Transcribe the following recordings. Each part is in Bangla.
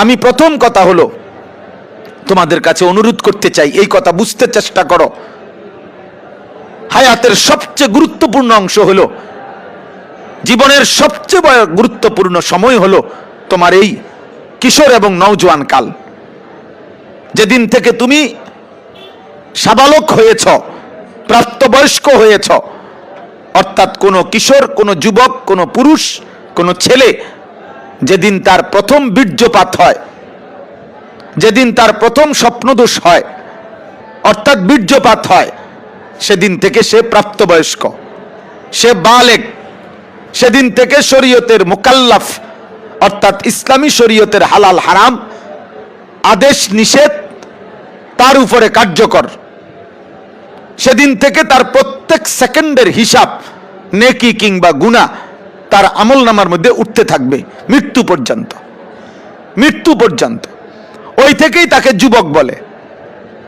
আমি প্রথম কথা হলো, তোমাদের কাছে অনুরোধ করতে চাই, এই কথা বুঝতে চেষ্টা করো। হায়াতের সবচেয়ে গুরুত্বপূর্ণ অংশ হলো, জীবনের সবচেয়ে গুরুত্বপূর্ণ সময় হলো তোমার এই কিশোর এবং নওজোয়ান কাল। যেদিন থেকে তুমি সাবালক হয়েছ, প্রাপ্তবয়স্ক হয়েছ, অর্থাৎ কোনো কিশোর, কোনো যুবক, কোনো পুরুষ, কোনো ছেলে যেদিন তার প্রথম বীর্যপাত হয়, যেদিন তার প্রথম স্বপ্নদোষ হয়, অর্থাৎ বীর্যপাত হয়, সেদিন থেকে সে প্রাপ্তবয়স্ক, সে বালেক, সেদিন থেকে শরীয়তের মোকাল্লাফ, অর্থাৎ ইসলামী শরীয়তের হালাল হারাম, আদেশ নিষেধ তার উপরে কার্যকর। সেদিন থেকে তার প্রত্যেক সেকেন্ডের হিসাব নেকি কিংবা গুণা তার আমল নামার মধ্যে উঠতে থাকবে, মৃত্যু পর্যন্ত। মৃত্যু পর্যন্ত। ওই থেকেই তাকে যুবক বলে।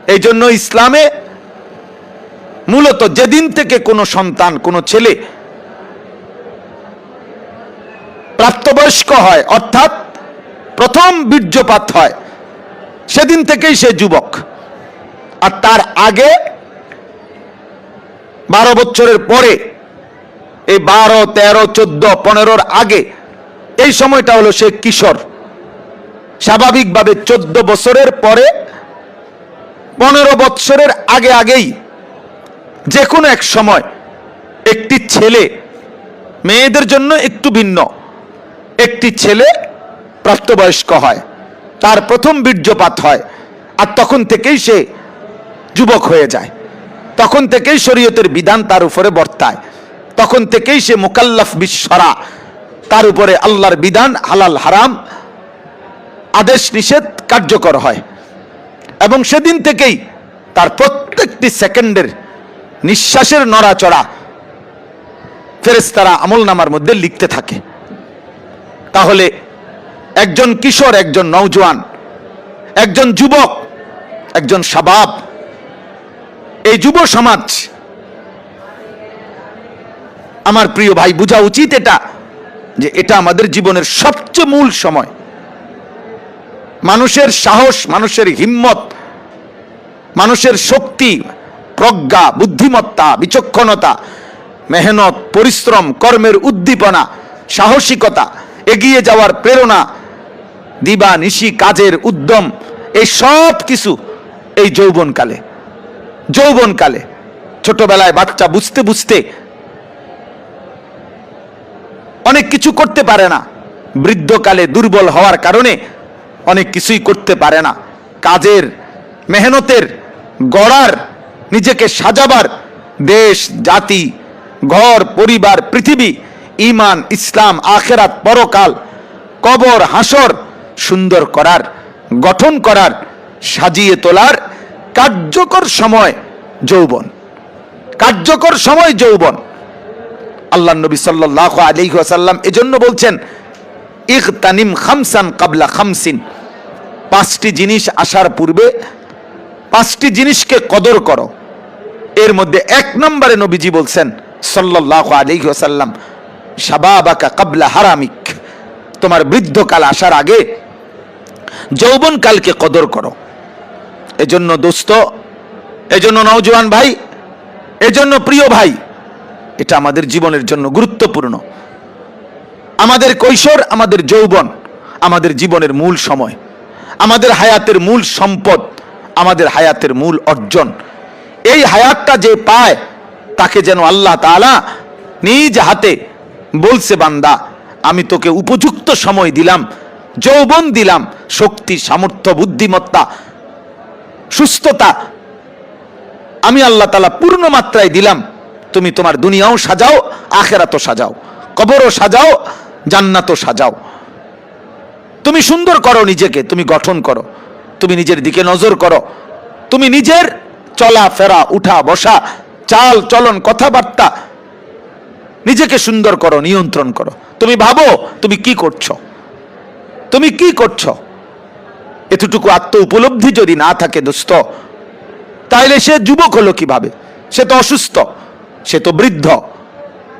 এই জন্য ইসলামে মূলত যেদিন থেকে কোনো সন্তান, কোনো ছেলে প্রাপ্তবয়স্ক হয়, অর্থাৎ প্রথম বীর্যপাত হয়, সেদিন থেকেই সে যুবক। আর তার আগে বারো বছরের পরে এই বারো, তেরো, চোদ্দ, পনেরোর আগে এই সময়টা হলো সে কিশোর। স্বাভাবিকভাবে চোদ্দ বছরের পরে, পনেরো বৎসরের আগে আগেই যে কোনো এক সময় একটি ছেলে মেয়েদের জন্য একটু ভিন্ন। একটি ছেলে প্রাপ্তবয়স্ক হয়, তার প্রথম বীর্যপাত হয় আর তখন থেকেই সে যুবক হয়ে যায়। তখন থেকেই শরীয়তের বিধান তার উপরে বর্তায়। তখন থেকেই সে মোকাল্লাফ বিশ্বরা। তার উপরে আল্লাহর বিধান, হালাল, হারাম, আদেশ, নিষেধ কার্যকর হয়। এবং সেদিন থেকেই তার প্রত্যেকটি সেকেন্ডের নিঃশ্বাসের নড়াচড়া ফেরেস্তারা আমল নামার মধ্যে লিখতে থাকে। তাহলে একজন কিশোর, একজন নৌজওয়ান একজন যুবক, একজন শাবাব, এই যুব সমাজ আমার প্রিয় ভাই, বোঝা উচিত এটা যে এটা আমাদের জীবনের সবচেয়ে মূল সময়। মানুষের সাহস, মানুষের হিম্মত, মানুষের শক্তি, প্রজ্ঞা, বুদ্ধিমত্তা, বিচক্ষণতা, মেহনত, পরিশ্রম, কর্মের উদ্দীপনা, সাহসিকতা, এগিয়ে যাওয়ার প্রেরণা, দিবা, নিশি, কাজের উদ্যম, এই সব কিছু এই যৌবনকালে। যৌবনকালে, ছোটবেলায় বাচ্চা বুঝতে বুঝতে অনেক কিছু করতে পারে না। বৃদ্ধকালে দুর্বল হওয়ার কারণে অনেক কিছুই করতে পারে না। কাজের, মেহনতের, গড়ার, নিজেকে সাজাবার, দেশ, জাতি, ঘর, পরিবার, পৃথিবী ইমান ইসলাম, আখেরাত, পরকাল, কবর, হাসর সুন্দর করার, গঠন করার, সাজিয়ে তোলার কার্যকর সময় যৌবন। কার্যকর সময় যৌবন। আল্লাহ নবী সাল্লাহ আলী আসাল্লাম এজন্য বলছেন, ইখতানিম খামসান কাবলা খামসিন। পাঁচটি জিনিস আসার পূর্বে পাঁচটি জিনিসকে কদর করো। এর মধ্যে এক নম্বরে নবীজি বলছেন সাল্লাহ আলী আসাল্লাম সাবাবাকা কাবলা হারামিক। তোমার বৃদ্ধকাল আসার আগে যৌবনকালকে কদর করো। এজন্য দোস্ত, এজন্য নওজোয়ান ভাই, এজন্য প্রিয় ভাই এটা আমাদের জীবনের জন্য গুরুত্বপূর্ণ। আমাদের কৈশোর, আমাদের যৌবন, আমাদের জীবনের মূল সময়, আমাদের হায়াতের মূল সম্পদ, আমাদের হায়াতের মূল অর্জন। এই হায়াতটা যে পায়, তাকে যেন আল্লাহ তাআলা নিজ হাতে বলছে, বান্দা, আমি তোকে উপযুক্ত সময় দিলাম, যৌবন দিলাম, শক্তি, সামর্থ্য, বুদ্ধিমত্তা, সুস্থতা, আমি আল্লাহ তালা পূর্ণ মাত্রায় দিলাম। তুমি তোমার দুনিয়াও সাজাও, আখেরাতও সাজাও, কবরও সাজাও, জান্নাতও সাজাও। তুমি সুন্দর করো নিজেকে, তুমি গঠন করো, তুমি নিজের দিকে নজর করো, তুমি নিজের চলা, ফেরা, উঠা, বসা, চাল, চলন, কথাবার্তা নিজেকে সুন্দর করো, নিয়ন্ত্রণ করো। তুমি ভাবো, তুমি কি করছ? তুমি কি করছ? এতটুকু আত্ম উপলব্ধি যদি না থাকে, দোস্ত তাহলে সে যুবক হলো কীভাবে? সে তো অসুস্থ। সে তো বৃদ্ধ,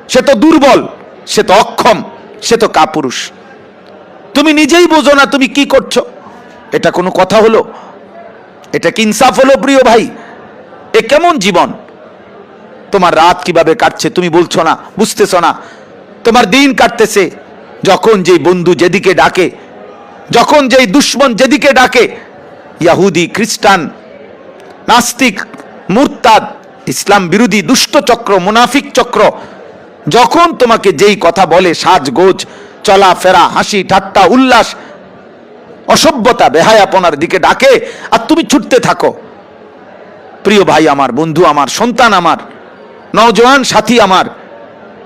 সে তো দুর্বল, সে তো অক্ষম, সে তো কাপুরুষ। তুমি নিজেই বোঝো না তুমি কি করছ। এটা কোনো কথা হলো? এটা কি ইনসাফ হলো প্রিয় ভাই? এ কেমন জীবন? তোমার রাত কীভাবে কাটছে তুমি বলছো না, বুঝতেছো না। তোমার দিন কাটতেছে, যখন যেই বন্ধু যেদিকে ডাকে, যখন যেই দুশ্মন যেদিকে ডাকে, ইয়াহুদি, খ্রিস্টান, নাস্তিক, মুরতাদ ইসলাম বিরোধী দুষ্ট চক্র, মুনাফিক চক্র, যখন তোমাকে যেই কথা বলে, সাজগোজ, চলাফেরা, হাসি, ঠাট্টা, উল্লাস, অসভ্যতা, বেহায়াপনার দিকে ডাকে, আর তুমি ছুটতে থাকো। প্রিয় ভাই আমার, বন্ধু আমার, সন্তান আমার, নওজোয়ান সাথী আমার,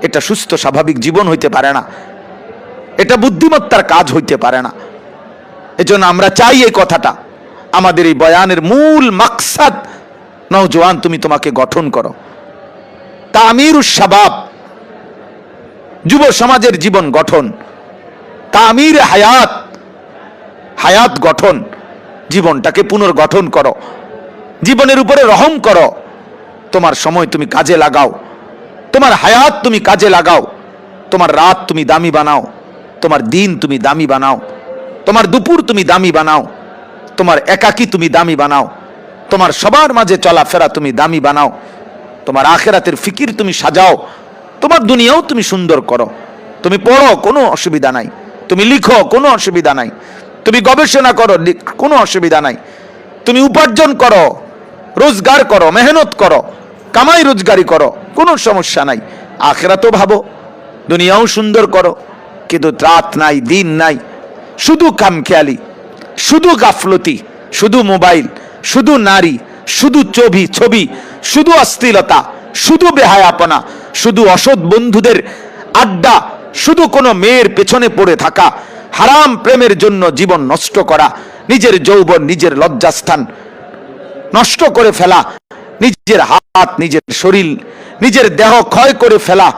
এটা সুস্থ, স্বাভাবিক জীবন হইতে পারে না। এটা বুদ্ধিমত্তার কাজ হইতে পারে না। এজন্য আমরা চাই এই কথাটা। আমাদের এই বয়ানের মূল মাকসাদ নওজোয়ান তুমি তোমাকে গঠন করো। তামির শাবাব, যুব সমাজের জীবন গঠন। তামির হায়াত হায়াত গঠন। জীবনটাকে পুনর্গঠন করো। জীবনের উপরে রহম করো। তোমার সময় তুমি কাজে লাগাও। তোমার হায়াত তুমি কাজে লাগাও। তোমার রাত তুমি দামি বানাও। তোমার দিন তুমি দামি বানাও। তোমার দুপুর তুমি দামি বানাও। তোমার একাকী তুমি দামি বানাও। তোমার সবার মাঝে চলাফেরা তুমি দামি বানাও। তোমার আখেরাতের ফিকির তুমি সাজাও। তোমার দুনিয়াও তুমি সুন্দর করো। তুমি পড়ো, কোনো অসুবিধা নাই। তুমি লিখো, কোনো অসুবিধা নাই। তুমি গবেষণা করো কোনো অসুবিধা নাই। তুমি উপার্জন করো, রোজগার করো, মেহনত করো, কামাই রোজগারি করো, কোনো সমস্যা নাই। আখেরাতও ভাবো, দুনিয়াও সুন্দর করো। কিন্তু রাত নাই, দিন নাই। শুধু কামখেয়ালি শুধু গাফলতি, শুধু মোবাইল শুধু নারী, শুধু ছবি ছবি, শুধু অশ্লীলতা, শুধু বেহায়াপনা, শুধু অসৎ বন্ধুদের আড্ডা, শুধু কোনো মেয়ের পেছনে পড়ে থাকা, হারাম প্রেমের জন্য জীবন নষ্ট করা, নিজের যৌবন, নিজের লজ্জাস্থান নষ্ট করে ফেলা, নিজের হাত, নিজের শরীর, নিজের দেহ ক্ষয় করে ফেলা,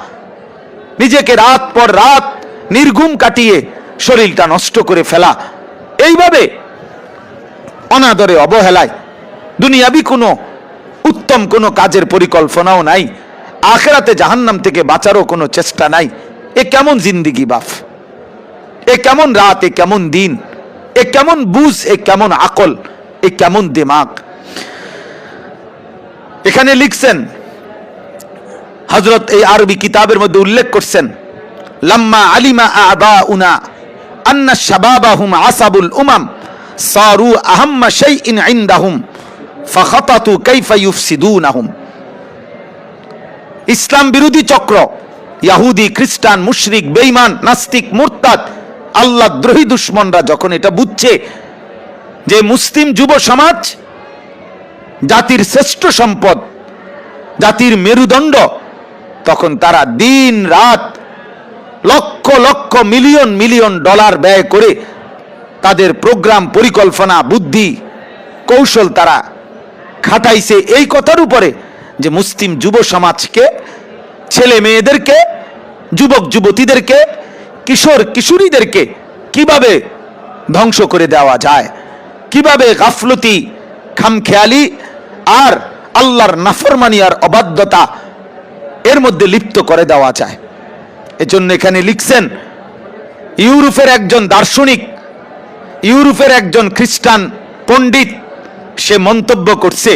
নিজেকে রাত পর রাত নির্ঘুম কাটিয়ে শরীরটা নষ্ট করে ফেলা। এইভাবে অনাদরে অবহেলায়। দুনিয়াবি কোনো উত্তম কোনো কাজের পরিকল্পনাও নাই। আখেরাতে জাহান্নাম থেকে বাঁচারও কোনো চেষ্টা নাই। এ কেমন জিন্দিগি বাফ এ কেমন রাত? এ কেমন দিন? এ কেমন বুঝ? এ কেমন আকল? এ কেমন দিমাগ? এখানে লিখছেন হজরত এই আরবি কিতাবের মধ্যে উল্লেখ করছেন, লাম্মা আলিমা আবা উনা আন্না শাবাবাহুম আসাবুল উমাম। সারু আহাম্মা শাইইন ইনদাহুম, ফাখাতাতু কাইফা ইউফসিদুনাহুম। ইসলাম বিরোধী চক্র, ইয়াহুদি, খ্রিস্টান, মুশরিক, বেঈমান, নাস্তিক, মুরতাদ, আল্লাহ দ্রোহী দুশ্মনরা যখন এটা বুঝছে যে মুসলিম যুব সমাজ জাতির শ্রেষ্ঠ সম্পদ, জাতির মেরুদণ্ড, তখন তারা দিন রাত lakh lakh million million dollar ব্যয় করে তাদের প্রোগ্রাম পরিকল্পনা, বুদ্ধি, কৌশল তারা খাটাইছে এই কথার উপরে যে মুসলিম যুব সমাজকে, ছেলে মেয়েদেরকে, যুবক যুবতীদেরকে, কিশোর কিশোরীদেরকে কীভাবে ধ্বংস করে দেওয়া যায়? কীভাবে গাফলতি, খামখেয়ালি আর আল্লাহর নাফরমানি আর অবাধ্যতা এর মধ্যে লিপ্ত করে দেওয়া যায়? এজন্য এখানে লিখছেন, ইউরোপের একজন দার্শনিক ইউরোপের একজন খ্রিস্টান পণ্ডিত, সে মন্তব্য করছে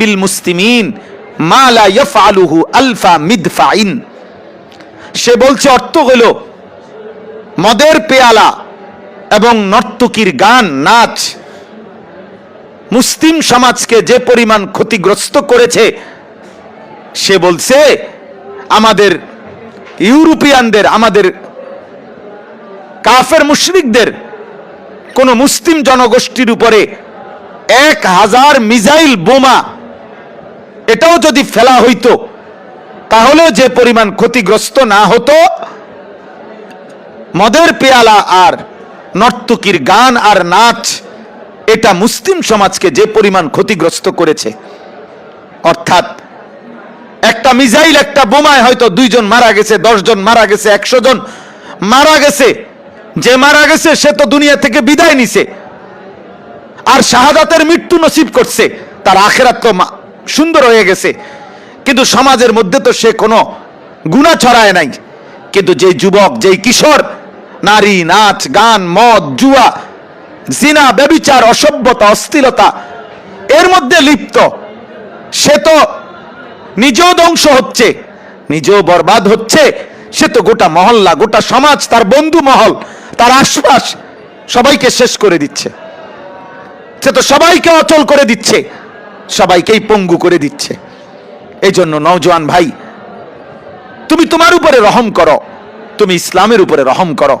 বিল মুসলিমিন মা লা আলফা মিদফাইন। সে বলছে, অর্থ হলো মদের পেয়ালা এবং নর্তকীর গান, নাচ। মুসলিম সমাজকে যে পরিমাণ ক্ষতিগ্রস্ত করেছে, সে বলছে, আমাদের ইউরোপিয়ানদের, আমাদের কাফের মুশরিকদের, কোন মুসলিম জনগোষ্ঠীর উপরে এক হাজার মিজাইল বোমা, এটাও যদি ফেলা হইতো তাহলেও যে পরিমাণ ক্ষতিগ্রস্ত না হতো, মদের পেয়ালা আর নর্তকীর গান আর নাচ, এটা মুসলিম সমাজকে যে পরিমাণ ক্ষতিগ্রস্ত করেছে, অর্থাৎ একটা মিসাইল, একটা বোমায় হয়তো দুইজন মারা গেছে জন মারা গেছে একশো জন মারা গেছে। যে মারা গেছে, সে তো দুনিয়া থেকে বিদায় নিছে। আর শাহাদাতের মৃত্যু নসিব করছে। তার আখেরাত তো সুন্দর হয়ে গেছে। কিন্তু সমাজের মধ্যে তো সে কোনো গুণা ছড়ায় নাই। কিন্তু যে যুবক, যেই কিশোর, নারী, নাচ, গান, মদ, জুয়া, জিনা, ব্যবিচার, অসভ্যতা অস্থিরতা এর মধ্যে লিপ্ত। সে তো নিজেও ধ্বংস হচ্ছে, নিজেও বরবাদ হচ্ছে। সে তো গোটা মহল্লা, গোটা সমাজ, তার বন্ধু মহল, তার আশপাশ সবাইকে শেষ করে দিচ্ছে। সে তো সবাইকে অচল করে দিচ্ছে, সবাইকেই পঙ্গু করে দিচ্ছে। এই জন্য নওজোয়ান ভাই, তুমি তোমার উপরে রহম করো, তুমি ইসলামের উপরে রহম করো।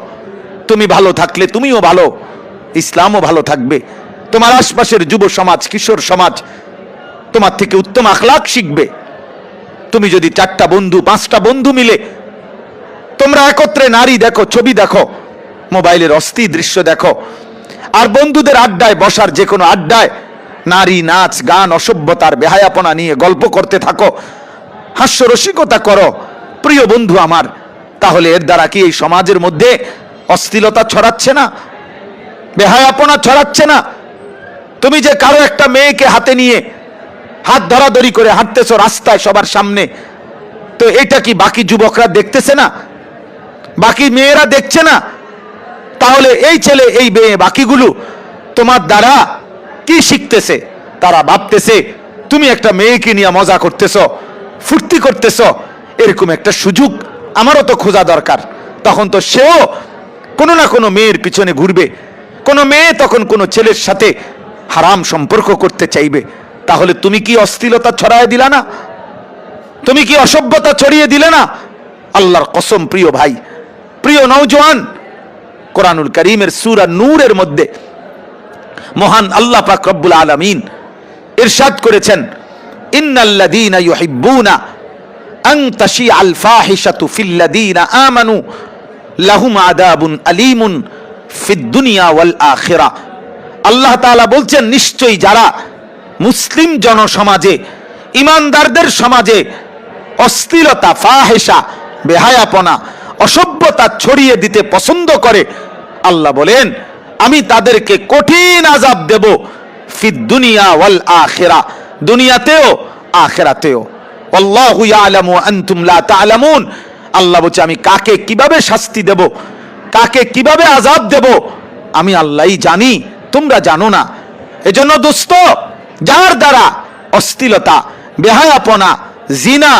তুমি ভালো থাকলে তুমিও ভালো, ইসলামও ভালো থাকবে। তোমার আশপাশের যুব সমাজ, কিশোর সমাজ, তোমার থেকে উত্তম আখলাক শিখবে। তুমি যদি চারটা বন্ধু, পাঁচটা বন্ধু মিলে তোমরা একত্রে নারী দেখো, ছবি দেখো, মোবাইলের অস্থি দৃশ্য দেখো, আর বন্ধুদের আড্ডায় বসার যে কোনো আড্ডায় নারী, নাচ, গান, অসভ্যতার বেহায়াপনা নিয়ে গল্প করতে থাকো, হাস্যরসিকতা করো, প্রিয় বন্ধু আমার, তাহলে এর দ্বারা কি এই সমাজের মধ্যে অস্থিলতা ছড়াচ্ছে না? বেহায়াপনা ছড়াচ্ছে না? তুমি যে কারও একটা মেয়েকে হাতে নিয়ে হাত ধরাধরি করে হাঁটতেছো রাস্তায় সবার সামনে। তো এটা কি বাকি যুবকরা দেখতেছে না? বাকি মেয়েরা দেখছে না? তাহলে এই ছেলে, এই মেয়ে, বাকিগুলো তোমার দ্বারা কি শিখতেছে? তারা ভাবতেছে, তুমি একটা মেয়েকে নিয়ে মজা করতেছ, ফুর্তি করতেছ, এরকম একটা সুযোগ আমারও তো খোঁজা দরকার। তখন তো সেও কোনো না কোনো মেয়ের পিছনে ঘুরবে। কোনো মেয়ে তখন কোনো ছেলের সাথে হারাম সম্পর্ক করতে চাইবে। তাহলে তুমি কি অস্থিরতা ছড়ায় দিলা না? তুমি কি অসভ্যতা ছড়িয়ে দিলে না? আল্লাহর কসম, প্রিয় ভাই, প্রিয় নৌজওয়ান কোরআনুল করিমের সুরা নূরের মধ্যে মহান আল্লাহ পাক রব্বুল আলামিন ইরশাদ করেছেন, ইন্নাল্লাযীনা আমানু আল্লাহ তাআলা বলছেন, নিশ্চয়ই যারা মুসলিম জনসমাজে, ইমানদারদের সমাজে অস্থিরতা ফাহেসা বেহায়াপনা, অসভ্যতা ছড়িয়ে দিতে পছন্দ করে। আল্লাহ বলেন, আমি তাদেরকে কঠিন আজাব দেব ফিদ দুনিয়া ওয়াল আখিরা, দুনিয়াতেও, আখিরাতেও। আল্লাহু ইয়ালামু আনতুম লা তা'লামুন। আল্লাহ বলছে, আমি কাকে কীভাবে শাস্তি দেব, কাকে কীভাবে আজাব দেব, আমি আল্লাহই জানি, তোমরা জানো না। এজন্য দোস্ত যার দ্বারা অস্থিলতা, বেহায়াপনা, জিনা,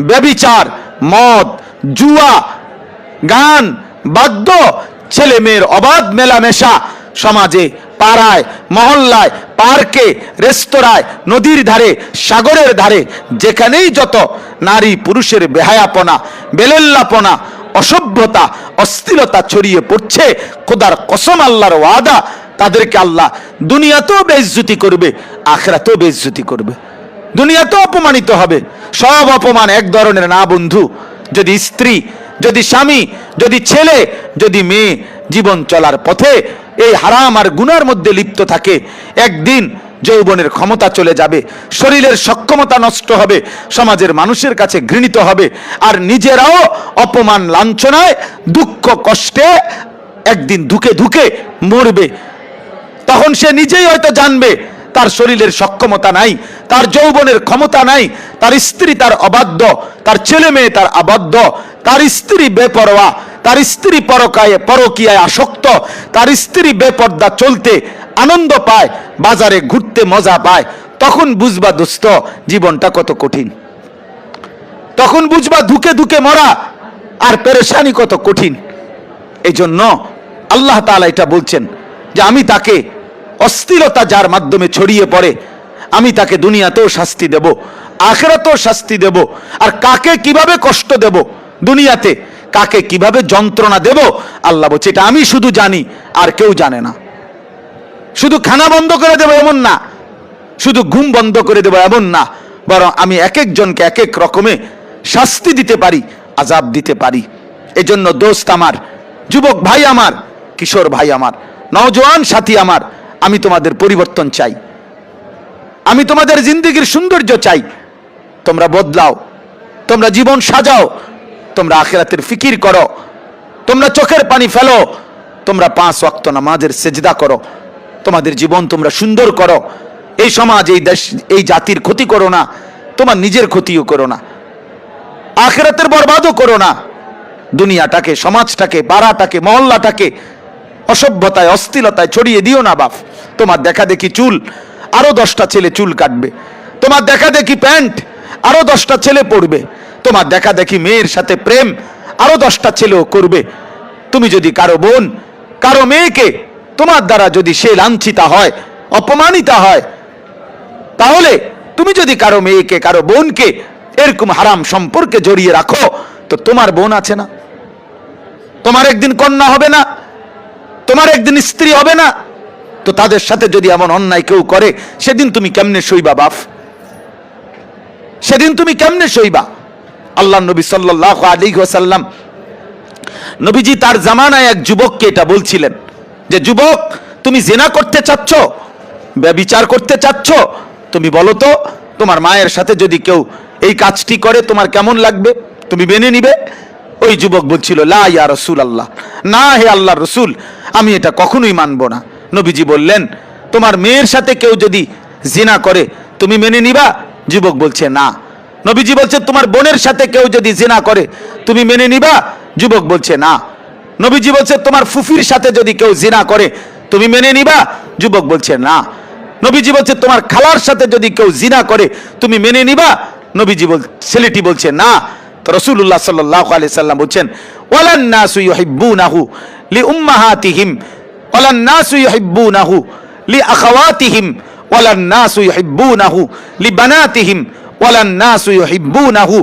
ব্যবিচার, মদ, জুয়া, গান, বাদ্য ছেলে মেয়ের অবাধ মেলামেশা সমাজে পাড়ায়, মহল্লায়, পার্কে, রেস্তোরাঁয়, নদীর ধারে, সাগরের ধারে, যেখানেই যত নারী পুরুষের বেহায়াপনা, বেলেল্লাপনা, অসভ্যতা অস্থিরতা ছড়িয়ে পড়ছে, খোদার কসম আল্লাহর ওয়াদা তাদেরকে আল্লাহ দুনিয়াতেও বেইজ্জতি করবে, আখরাতেও বেইজ্জতি করবে। দুনিয়াতেও অপমানিত হবে। সব অপমান এক ধরনের না বন্ধু। যদি স্ত্রী, যদি স্বামী, যদি ছেলে, যদি মেয়ে, জীবন চলার পথে এই হারাম আর গুনার মধ্যে লিপ্ত থাকে, একদিন যৌবনের ক্ষমতা চলে যাবে, শরীরের সক্ষমতা নষ্ট হবে, সমাজের মানুষের কাছে ঘৃণিত হবে, আর নিজেরাও অপমান, লাঞ্ছনায়, দুঃখ, কষ্টে একদিন ধুকে ধুকে মরবে। তখন সে নিজেই হয়তো জানবে তার শরীরের সক্ষমতা নাই, তার যৌবনের ক্ষমতা নাই, তার স্ত্রী তার অবাধ্য, তার ছেলে মেয়ে তার আবদ্ধ, তার স্ত্রী বেপরোয়া, তার স্ত্রী পরকায়, পরকিয়ায় আসক্ত, তার স্ত্রী বেপর্দা চলতে আনন্দ পায়, বাজারে ঘুরতে মজা পায়, তখন বুঝবা দোস্ত জীবনটা কত কঠিন। তখন বুঝবা ধুকে ধুকে মরা আর পেরেশানি কত কঠিন। এই জন্য আল্লাহ তাআলা এটা বলছেন যে আমি তাকে অস্থিরতা যার মাধ্যমে ছড়িয়ে পড়ে, আমি তাকে দুনিয়াতেও শাস্তি দেব, আখেরাতেও শাস্তি দেব, আর কাকে কীভাবে কষ্ট দেব দুনিয়াতে, কাকে কীভাবে যন্ত্রণা দেব, আল্লাহ বলছে, এটা আমি শুধু জানি, আর কেউ জানে না। শুধু খানা বন্ধ করে দেবো এমন না, শুধু ঘুম বন্ধ করে দেবো এমন না, বরং আমি এক একজনকে এক এক রকমে শাস্তি দিতে পারি আজাব দিতে পারি। এজন্য দোস্ত আমার, যুবক ভাই আমার, কিশোর ভাই আমার, নওজোয়ান সাথী আমার আমি তোমাদের পরিবর্তন চাই। আমি তোমাদের জিন্দগির সৌন্দর্য চাই। তোমরা বদলাও। তোমরা জীবন সাজাও। তোমরা আখেরাতের ফিকির করো। তোমরা চোখের পানি ফেলো। তোমরা পাঁচ ওয়াক্ত নামাজের সেজদা করো। তোমাদের জীবন তোমরা সুন্দর করো। এই সমাজ, এই দেশ, এই জাতির ক্ষতি করো না। তোমার নিজের ক্ষতিও করো না। আখেরাতের বরবাদও করো না। দুনিয়াটাকে, সমাজটাকে পাড়াটাকে মহল্লাটাকে অসভ্যতায় অস্থিরতায় ছড়িয়ে দিও না, বাপ। তোমার দেখা দেখি চুল, আরও দশটা ছেলে চুল কাটবে। তোমার দেখা দেখি প্যান্ট, আরও দশটা ছেলে পড়বে। তোমার দেখা দেখি মেয়ের সাথে প্রেম, আরও দশটা ছেলেও করবে। তুমি যদি কারও বোন, কারও মেয়েকে তোমার দ্বারা যদি সে লাঞ্ছিতা হয়, অপমানিতা হয়, তাহলে তুমি যদি কারও মেয়েকে, কারও বোনকে এরকম হারাম সম্পর্কে জড়িয়ে রাখো, তো তোমার বোন আছে না? তোমার একদিন কন্যা হবে না? তোমার একদিন স্ত্রী হবে না? তো তাদের সাথে যদি এমন অন্যায় কেউ করে, সেদিন তুমি কেমনে সইবা বাপ? সেদিন তুমি কেমনে সইবা? আল্লাহ নবী সাল্লাহ আলী ওসাল্লাম নবীজি তার জামানায় এক যুবককে এটা বলছিলেন যে, যুবক, তুমি জেনা করতে চাচ্ছ? ব্যবিচার করতে চাচ্ছ? তুমি বলো তো, তোমার মায়ের সাথে যদি কেউ এই কাজটি করে, তোমার কেমন লাগবে? তুমি মেনে নিবে? ওই যুবক বলছিল, লা ইয়া রসুল আল্লাহ না হে আল্লাহ রসুল, আমি এটা কখনোই মানব না। নবীজি বললেন, তোমার মেয়ের সাথে কেউ যদি জিনা করে, তুমি মেনে নিবা? যুবক বলছে, না। নবীজি বলছে, তোমার বোনের সাথে কেউ যদি জিনা করে, তুমি মেনে নিবা? যুবক বলছে, না। নবীজি বলছে, তোমার ফুফির সাথে যদি কেউ জিনা করে, তুমি মেনে নিবা? যুবক বলছে, না। নবীজি বলছে, তোমার খালার সাথে যদি কেউ জিনা করে, তুমি মেনে নিবা? নবীজি বল, ছেলেটি বলছে, না। তো রসুল্লাহ সাল্লাহ আলি সাল্লাম বলছেন ওয়ালান নাসু ইউহিব্বুনাহু লি উম্মাহাতিহিম ওয়ালান নাসু ইউহিব্বুনাহু লি আখাওয়াতিহিম ওয়ালান নাসু ইউহিব্বুনাহু লি বানাতিহিম ওয়ালান নাসু ইউহিব্বুনাহু